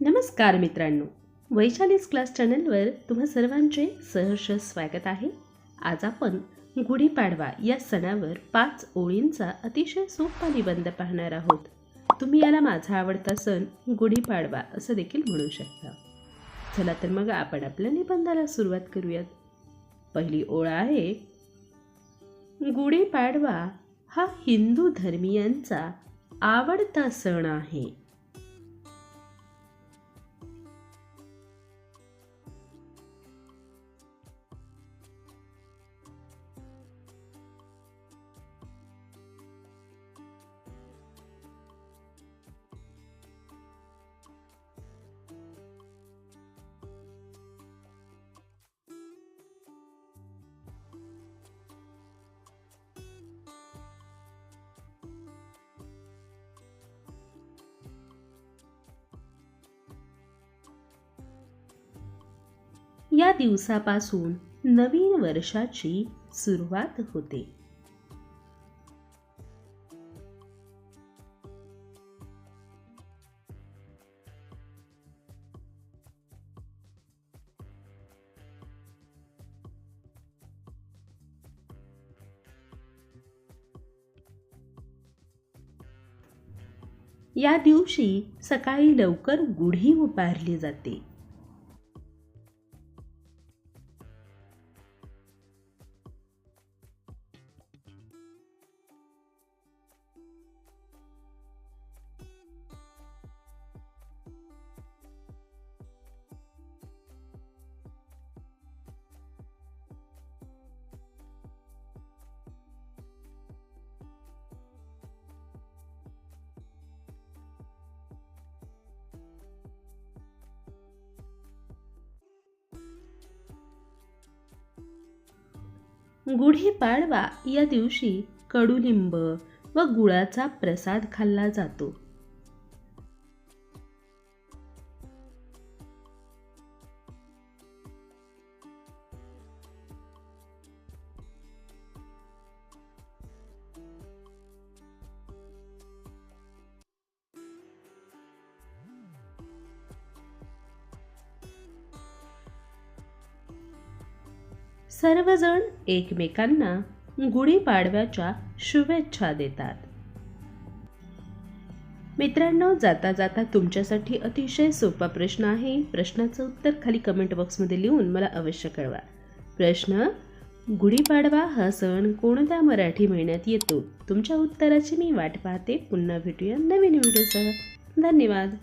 नमस्कार मित्रांनो वैशालीस क्लास चॅनलवर तुम्हा सर्वांचे सहर्ष स्वागत आहे. आज आपण गुढीपाडवा या सणावर पाच ओळींचा अतिशय सोपा निबंध पाहणार आहोत. तुम्ही याला माझा आवडता सण गुढीपाडवा असं देखील म्हणू शकता. चला तर मग आपण आपल्या निबंधाला सुरुवात करूयात. पहिली ओळ आहे गुढीपाडवा हा हिंदू धर्मियांचा आवडता सण आहे. या दिवसापासून नवीन वर्षाची सुरुवात होते. या दिवशी सकाळी लवकर गुढी उभारली जाते. गुढीपाडवा या दिवशी कडुलिंब व गुळाचा प्रसाद खाल्ला जातो. सर्वजण एकमेकांना गुढीपाडव्याच्या शुभेच्छा देतात. मित्रांनो जाता जाता तुमच्यासाठी अतिशय सोपा प्रश्न आहे. प्रश्नाचं उत्तर खाली कमेंट बॉक्समध्ये लिहून मला अवश्य कळवा. प्रश्न गुढीपाडवा हा सण कोणत्या मराठी महिन्यात येतो? तुमच्या उत्तराची मी वाट पाहते. पुन्हा भेटूया नवीन व्हिडिओसह धन्यवाद.